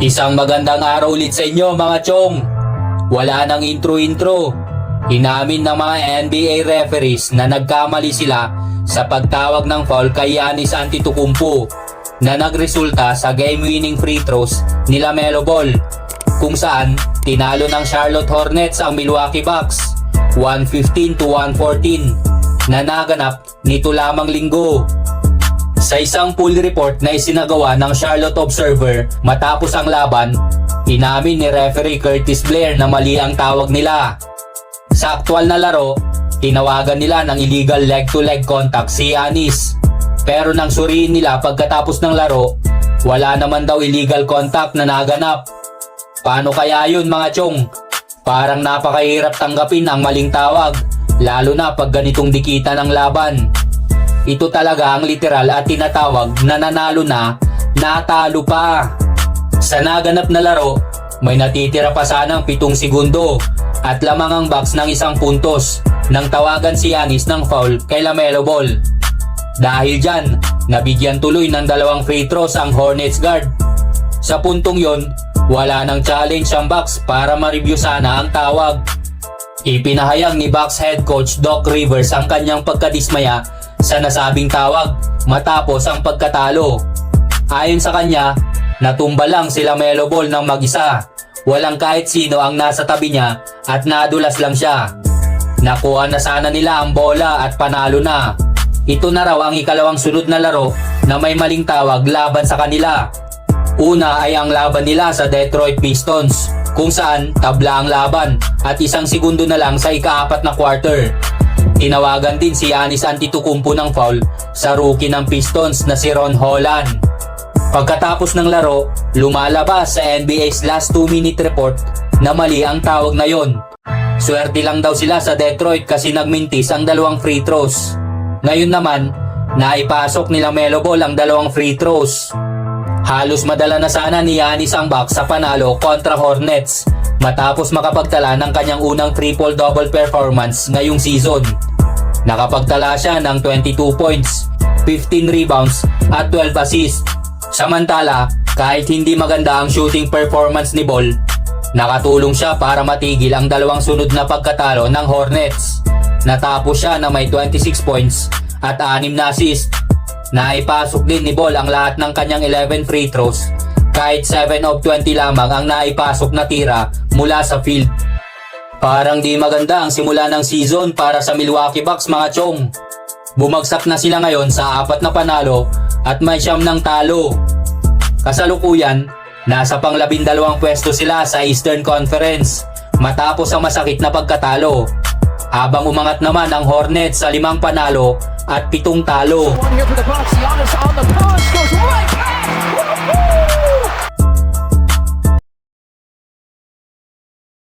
Isang magandang araw ulit sa inyo mga chong. Wala nang intro-intro. Inamin ng mga NBA referees na nagkamali sila sa pagtawag ng foul kay Giannis Antetokounmpo na nagresulta sa game-winning free throws ni LaMelo Ball kung saan tinalo ng Charlotte Hornets ang Milwaukee Bucks 115 to 114 na naganap nito lamang linggo. Sa isang pull report na isinagawa ng Charlotte Observer matapos ang laban, inamin ni referee Curtis Blair na mali ang tawag nila. Sa aktwal na laro, tinawagan nila ng illegal leg-to-leg contact si Anis. Pero nang suriin nila pagkatapos ng laro, wala naman daw illegal contact na naganap. Paano kaya yun mga chong? Parang napakahirap tanggapin ang maling tawag, lalo na pag ganitong dikita ng laban. Ito talaga ang literal at tinatawag na nanalo na, natalo pa. Sa naganap na laro, may natitira pa sanang pitong segundo at lamang ang box ng isang puntos nang tawagan si Yanis ng foul kay Lamelo Ball. Dahil dyan, nabigyan tuloy ng dalawang free throws ang Hornets guard. Sa puntong yon, wala nang challenge ang Bucks para ma-review sana ang tawag. Ipinahayag ni Bucks head coach Doc Rivers ang kanyang pagkadismaya sa nasabing tawag matapos ang pagkatalo. Ayon sa kanya, natumba lang sila Melo Ball ng mag-isa. Walang kahit sino ang nasa tabi niya at nadulas lang siya. Nakuha na sana nila ang bola at panalo na. Ito na raw ang ikalawang sunod na laro na may maling tawag laban sa kanila. Una ay ang laban nila sa Detroit Pistons kung saan tabla ang laban at isang segundo na lang sa ikaapat na quarter. Tinawagan din si Giannis Antetokounmpo ng foul sa rookie ng Pistons na si Ron Holland. Pagkatapos ng laro, lumalabas sa NBA's last 2-minute report na mali ang tawag na yon. Swerte lang daw sila sa Detroit kasi nagmintis ang dalawang free throws. Ngayon naman, naipasok nila Melo Ball ang dalawang free throws. Halos madala na sana ni Giannis ang Bucks sa panalo kontra Hornets matapos makapagtala ng kanyang unang triple-double performance ngayong season. Nakapagtala siya ng 22 points, 15 rebounds at 12 assists. Samantala, kahit hindi maganda ang shooting performance ni Ball, nakatulong siya para matigil ang dalawang sunod na pagkatalo ng Hornets. Natapos siya na may 26 points at 6 na assist. Naipasok din ni Ball ang lahat ng kanyang 11 free throws kahit 7 of 20 lamang ang naipasok na tira mula sa field. Parang di maganda ang simula ng season para sa Milwaukee Bucks mga chong. Bumagsak na sila ngayon sa apat na panalo at may siyam ng talo. Kasalukuyan, nasa panglabindalawang pwesto sila sa Eastern Conference matapos ang masakit na pagkatalo. Habang umangat naman ang Hornets sa limang panalo at pitong talo.